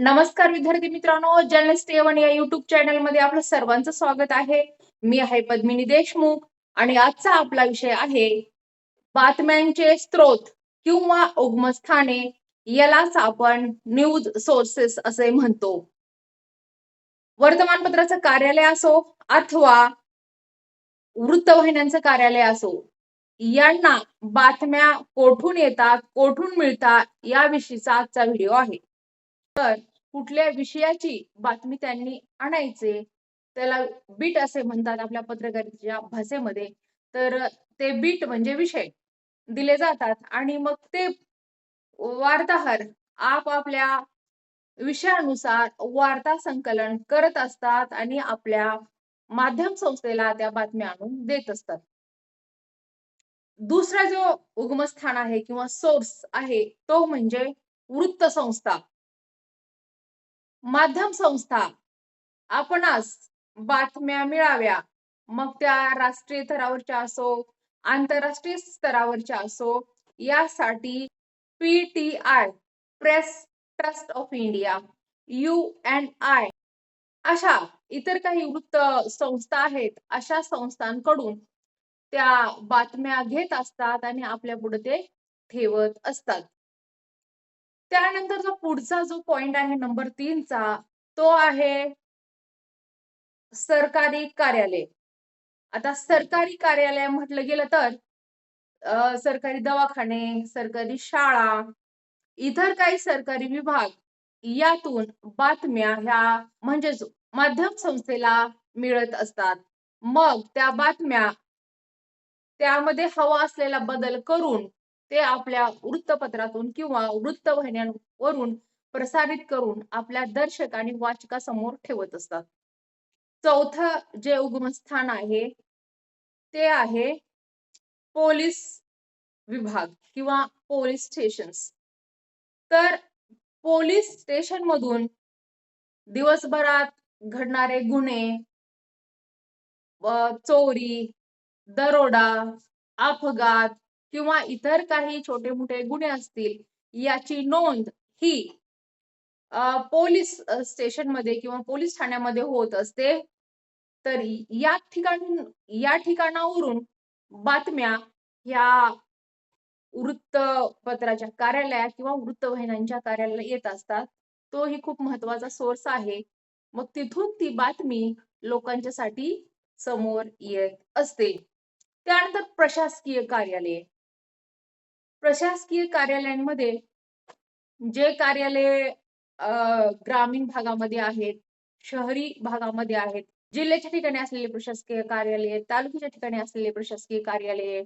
नमस्कार विद्यार्थी मित्रांनो जर्नलिस्ट एवन या युट्यूब चॅनलमध्ये आपलं सर्वांचं स्वागत आहे. मी आहे पद्मिनी देशमुख आणि आजचा आपला विषय आहे बातम्यांचे स्त्रोत किंवा उगमस्थाने यालाच आपण न्यूज सोर्सेस असे म्हणतो. वर्तमानपत्राचं कार्यालय असो अथवा वृत्तवाहिन्यांचं कार्यालय असो यांना बातम्या कोठून येतात कोठून मिळतात याविषयीचा आजचा व्हिडिओ आहे. तर कुठल्या विषयाची बातमी त्यांनी आणायचे त्याला बीट असे म्हणतात आपल्या पत्रकारितेच्या भाषेमध्ये तर ते बीट म्हणजे विषय दिले जातात आणि मग ते वार्ताहर आपापल्या विषयानुसार वार्ता संकलन करत असतात आणि आपल्या माध्यम संस्थेला त्या बातम्या आणून देत असतात. दुसरा जो उगमस्थान आहे किंवा सोर्स आहे तो म्हणजे वृत्त संस्था. माध्यम संस्था. आपणास बातम्या मिळाव्या. मग त्या राष्ट्रीय स्तरावरच्या असो आंतरराष्ट्रीय स्तरावरच्या असो यासाठी PTI press trust of India U N I अशा इतर काही वृत्त संस्था आहेत अशा संस्थांकडून त्या बातम्या घेत असतात आणि आपल्या पुढे ते ठेवत असतात. त्यानंतर जो पुढचा जो पॉइंट आहे नंबर तीनचा तो आहे सरकारी कार्यालय. आता सरकारी कार्यालय म्हटलं गेलं तर सरकारी दवाखाने सरकारी शाळा इतर काही सरकारी विभाग यातून बातम्या ह्या म्हणजेच माध्यम संस्थेला मिळत असतात. मग त्या बातम्या त्यामध्ये हवा असलेला बदल करून ते आपल्या वृत्तपत्रातून किंवा वृत्तवाहिन्यांवरून प्रसारित करून आपल्या दर्शक आणि वाचकासमोर ठेवत असतात. चौथं जे उगमस्थान आहे ते आहे पोलीस विभाग किंवा पोलीस स्टेशन्स. तर पोलीस स्टेशन मधून दिवसभरात घडणारे गुन्हे चोरी दरोडा अपघात किंवा इतर काही छोटे मोठे गुन्हे असतील याची नोंद ही पोलीस स्टेशनमध्ये किंवा पोलीस ठाण्यामध्ये होत असते. तर या ठिकाण या ठिकाणावरून बातम्या ह्या वृत्तपत्राच्या कार्यालयात किंवा वृत्तवाहिन्यांच्या कार्यालयात येत असतात. तो ही खूप महत्त्वाचा सोर्स आहे. मग तिथून ती बातमी लोकांच्यासाठी समोर येत असते. त्यानंतर प्रशासकीय कार्यालय. प्रशासकीय कार्यालयांमध्ये जे कार्यालय ग्रामीण भागामध्ये आहेत शहरी भागामध्ये आहेत जिल्ह्याच्या ठिकाणी असलेले प्रशासकीय कार्यालय तालुक्याच्या ठिकाणी असलेले प्रशासकीय कार्यालय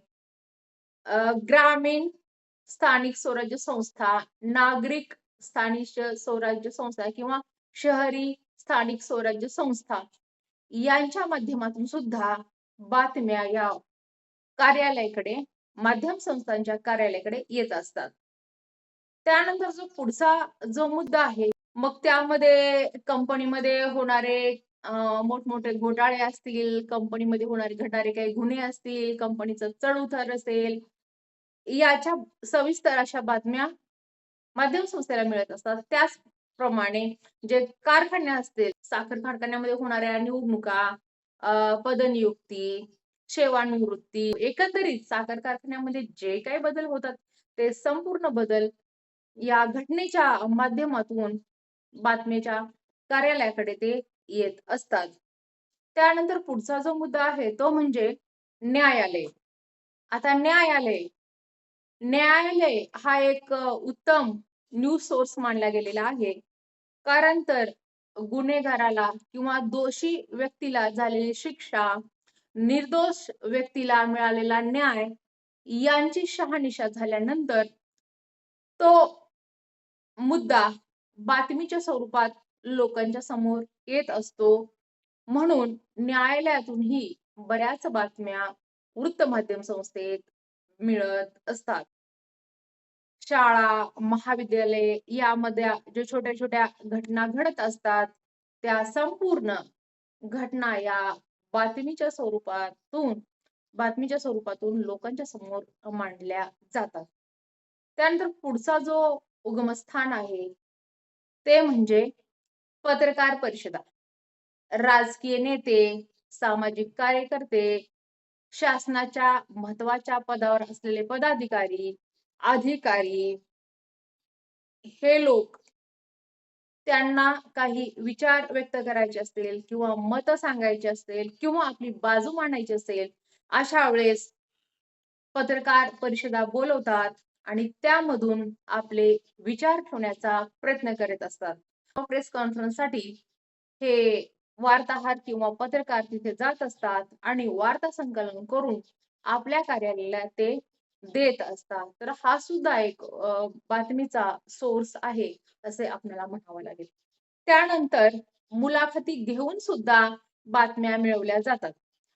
ग्रामीण स्थानिक स्वराज्य संस्था नागरिक स्थानिक स्वराज्य संस्था किंवा शहरी स्थानिक स्वराज्य संस्था यांच्या माध्यमातून सुद्धा बातम्या या कार्यालयाकडे माध्यम संस्थांच्या कार्यालयाकडे येत असतात. त्यानंतर जो पुढचा जो मुद्दा आहे मग त्यामध्ये कंपनीमध्ये होणारे मोठमोठे घोटाळे असतील कंपनीमध्ये होणारे घडणारे काही गुन्हे असतील कंपनीचं चढउतार असेल याच्या सविस्तर अशा बातम्या माध्यम संस्थेला मिळत असतात. त्याचप्रमाणे जे कारखाने असतील साखर कारखान्यामध्ये होणाऱ्या निवडणुका पदनियुक्ती सेवानिवृत्ती एकंदरीत साखर कारखान्यामध्ये जे काही बदल होतात ते संपूर्ण बदल या घटनेच्या माध्यमातून बातमीच्या कार्यालयाकडे ते येत असतात. त्यानंतर पुढचा जो मुद्दा आहे तो म्हणजे न्यायालय. आता न्यायालय न्यायालय हा एक उत्तम न्यूज सोर्स मानला गेलेला आहे. कारण तर गुन्हेगाराला किंवा दोषी व्यक्तीला झालेली शिक्षा निर्दोष व्यक्तीला मिळालेला न्याय यांची शहानिशा झाल्यानंतर तो मुद्दा बातमीच्या स्वरूपात लोकांच्या समोर येत असतो. म्हणून न्यायालयातूनही बऱ्याच बातम्या वृत्तमाध्यम संस्थेत मिळत असतात. शाळा महाविद्यालय यामध्ये जे छोट्या छोट्या घटना घडत असतात त्या संपूर्ण घटना या बातमीच्या स्वरूपातून बातमीच्या स्वरूपातून लोकांच्या समोर मांडल्या जातात. त्यानंतर पुढचा जो उगमस्थान आहे ते म्हणजे पत्रकार परिषदा. राजकीय नेते सामाजिक कार्यकर्ते शासनाच्या महत्त्वाच्या पदावर असलेले पदाधिकारी अधिकारी हे लोक त्यांना काही विचार व्यक्त करायचे असतील किंवा मत सांगायचे असतील किंवा आपली बाजू मांडायची असेल अशा वेळेस पत्रकार परिषदा बोलवतात आणि त्यामधून आपले विचार ठेवण्याचा प्रयत्न करत असतात. प्रेस कॉन्फरन्ससाठी हे वार्ताहर किंवा पत्रकार तिथे जात असतात आणि वार्ता संकलन करून आपल्या कार्यालयाला ते देत असतात. तर हा सुद्धा एक बातमीचा सोर्स आहे असे आपल्याला म्हणावं लागेल. त्यानंतर मुलाखती घेऊन सुद्धा बातम्या मिळवल्या जातात.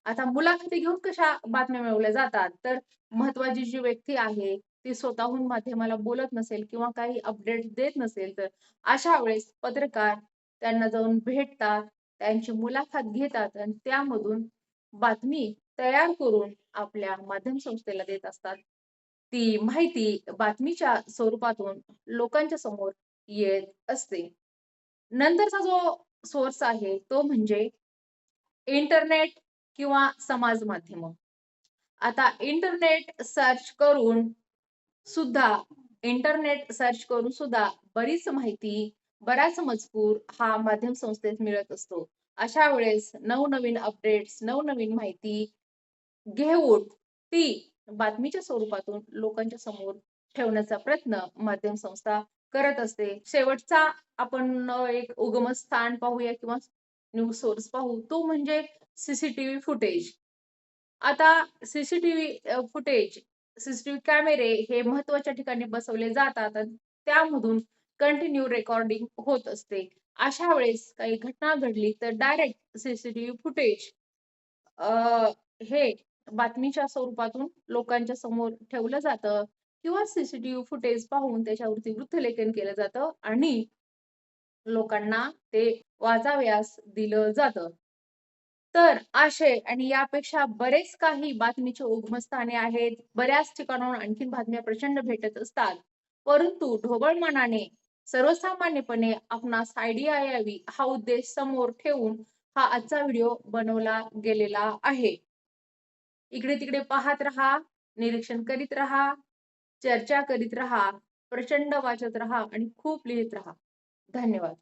आता मुलाखती घेऊन कशा बातम्या मिळवल्या जातात? तर महत्वाची जी व्यक्ती आहे ती स्वतःहून माध्यमाला बोलत नसेल किंवा काही अपडेट देत नसेल तर अशा वेळेस पत्रकार त्यांना जाऊन भेटतात त्यांची मुलाखत घेतात आणि त्यामधून बातमी तयार करून आपल्या माध्यम संस्थेला देत असतात. ती माहिती बातमीच्या स्वरूपातून लोकांच्या समोर येत असते. नंतरचा जो सोर्स आहे तो म्हणजे इंटरनेट किंवा समाज माध्यम. आता इंटरनेट सर्च करून सुद्धा इंटरनेट सर्च करून सुद्धा बरीच माहिती बराच मजकूर हा माध्यम संस्थेत मिळत असतो. अशा वेळेस नवनवीन अपडेट्स नवनवीन माहिती घेऊन ती बातमीच्या स्वरूपातून लोकांच्या समोर ठेवण्याचा प्रयत्न माध्यम संस्था करत असते. शेवटचा आपण एक उगमस्थान पाहूया किंवा न्यूज सोर्स पाहू तो म्हणजे सीसीटीव्ही फुटेज आता सीसीटीव्ही फुटेज सीसीटीव्ही कॅमेरे हे महत्त्वाच्या ठिकाणी बसवले जातात त्यामधून कंटिन्यू रेकॉर्डिंग होत असते. अशा वेळेस काही घटना घडली तर डायरेक्ट सीसीटीव्ही फुटेज हे बातमीच्या स्वरूपातून लोकांच्या समोर ठेवलं जातं किंवा सीसीटीव्ही फुटेज पाहून त्याच्यावरती वृत्तलेखन केलं जातं आणि लोकांना ते वाचाव्यास दिलं जातं. तर आशय आणि यापेक्षा बरेच काही बातमीचे उगमस्थाने आहेत. बऱ्याच ठिकाणाहून आणखीन बातम्या प्रचंड भेटत असतात. परंतु ढोबळमानाने सर्वसामान्यपणे आपणास आयडिया यावी हा उद्देश समोर ठेवून हा आजचा व्हिडिओ बनवला गेलेला आहे. इकडे तिकडे पाहत राहा निरीक्षण करीत राहा चर्चा करीत राहा प्रचंड वाचत राहा आणि खूप लिहित राहा. धन्यवाद.